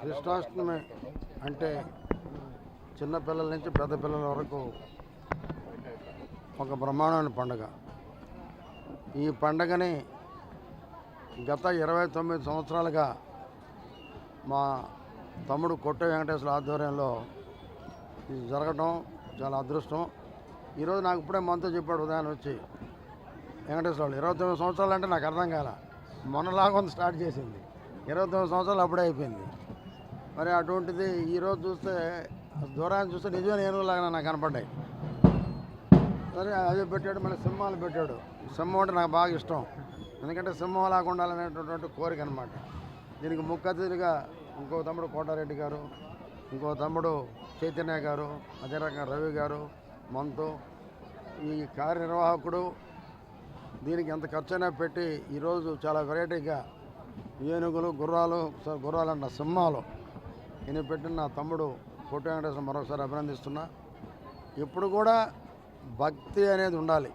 కృష్ణాష్టమి అంటే చిన్నపిల్లల నుంచి పెద్ద పిల్లల వరకు ఒక బ్రహ్మాండమైన పండుగ. ఈ పండగని గత ఇరవై తొమ్మిది సంవత్సరాలుగా మా తమ్ముడు కొట్ట వెంకటేశ్వర ఆధ్వర్యంలో ఇది జరగటం చాలా అదృష్టం. ఈరోజు నాకు ఇప్పుడే మనతో చెప్పాడు ఉదయం వచ్చి వెంకటేశ్వరరావు ఇరవై తొమ్మిది సంవత్సరాలు అంటే నాకు అర్థం కాలే. మొన్నలాగా ఉంది స్టార్ట్ చేసింది. ఇరవై తొమ్మిది సంవత్సరాలు అప్పుడే అయిపోయింది. మరి అటువంటిది ఈరోజు చూస్తే దూరాన్ని చూస్తే నిజమైన ఏనుగులాగా నాకు కనపడ్డాయి. సరే అది పెట్టాడు మళ్ళీ సింహాలు పెట్టాడు. సింహం అంటే నాకు బాగా ఇష్టం. ఎందుకంటే సింహం లాగా ఉండాలనేటటువంటి కోరిక అనమాట దీనికి ముఖ్య అతిథిగా ఇంకో తమ్ముడు కోటారెడ్డి గారు ఇంకో తమ్ముడు చైతన్య గారు అదే రకంగా రవి గారు మంతు ఈ కార్యనిర్వాహకుడు దీనికి ఎంత ఖర్చైనా పెట్టి ఈరోజు చాలా వెరైటీగా ఏనుగులు గుర్రాలు గుర్రాలు అన్న సింహాలు. ఈయన పెట్టిన నా తమ్ముడు కోటి వెంకటేశ్వర మరొకసారి అభినందిస్తున్నా. ఇప్పుడు కూడా భక్తి అనేది ఉండాలి.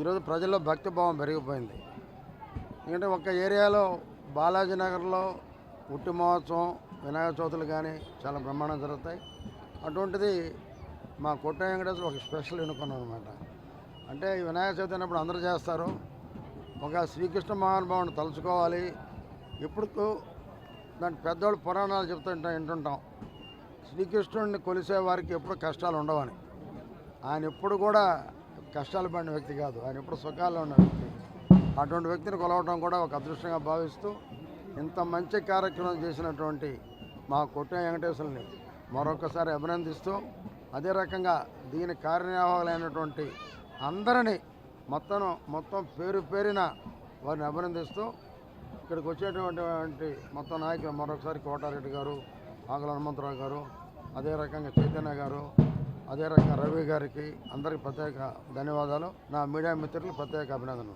ఈరోజు ప్రజల్లో భక్తి భావం పెరిగిపోయింది. ఎందుకంటే ఒక ఏరియాలో బాలాజీ నగర్లో ఉట్టి మహోత్సవం వినాయక చవితులు కానీ చాలా బ్రహ్మాండం జరుగుతాయి. అటువంటిది మా కోట వెంకటేశ్వర ఒక స్పెషల్ ఎన్నుకున్నాం అనమాట అంటే వినాయక చవితి అన్నప్పుడు అందరూ చేస్తారు. ఒక శ్రీకృష్ణ మహానుభావుని తలుచుకోవాలి. ఎప్పుడు దాని పెద్దవాళ్ళు పురాణాలు చెప్తుంటా వింటుంటాం. శ్రీకృష్ణుడిని కొలిసే వారికి ఎప్పుడు కష్టాలు ఉండవని. ఆయన ఎప్పుడు కూడా కష్టాలు పడిన వ్యక్తి కాదు. ఆయన ఎప్పుడు సుఖాల్లో ఉన్న వ్యక్తి. అటువంటి వ్యక్తిని కొలవటం కూడా ఒక అదృష్టంగా భావిస్తూ ఇంత మంచి కార్యక్రమం చేసినటువంటి మా కొట్ట వెంకటేశ్వరుని మరొకసారి అభినందిస్తూ అదే రకంగా దీని కార్యనిర్వాహకులైనటువంటి అందరినీ మొత్తం మొత్తం పేరు పేరిన వారిని అభినందిస్తూ ఇక్కడికి వచ్చేటటువంటి మొత్తం నాయకులు మరొకసారి కోటారెడ్డి గారు ఆకుల హనుమంతరావు గారు అదే రకంగా చైతన్య గారు అదే రకంగా రవి గారికి అందరికీ ప్రత్యేక ధన్యవాదాలు. నా మీడియా మిత్రులకు ప్రత్యేక అభినందనలు.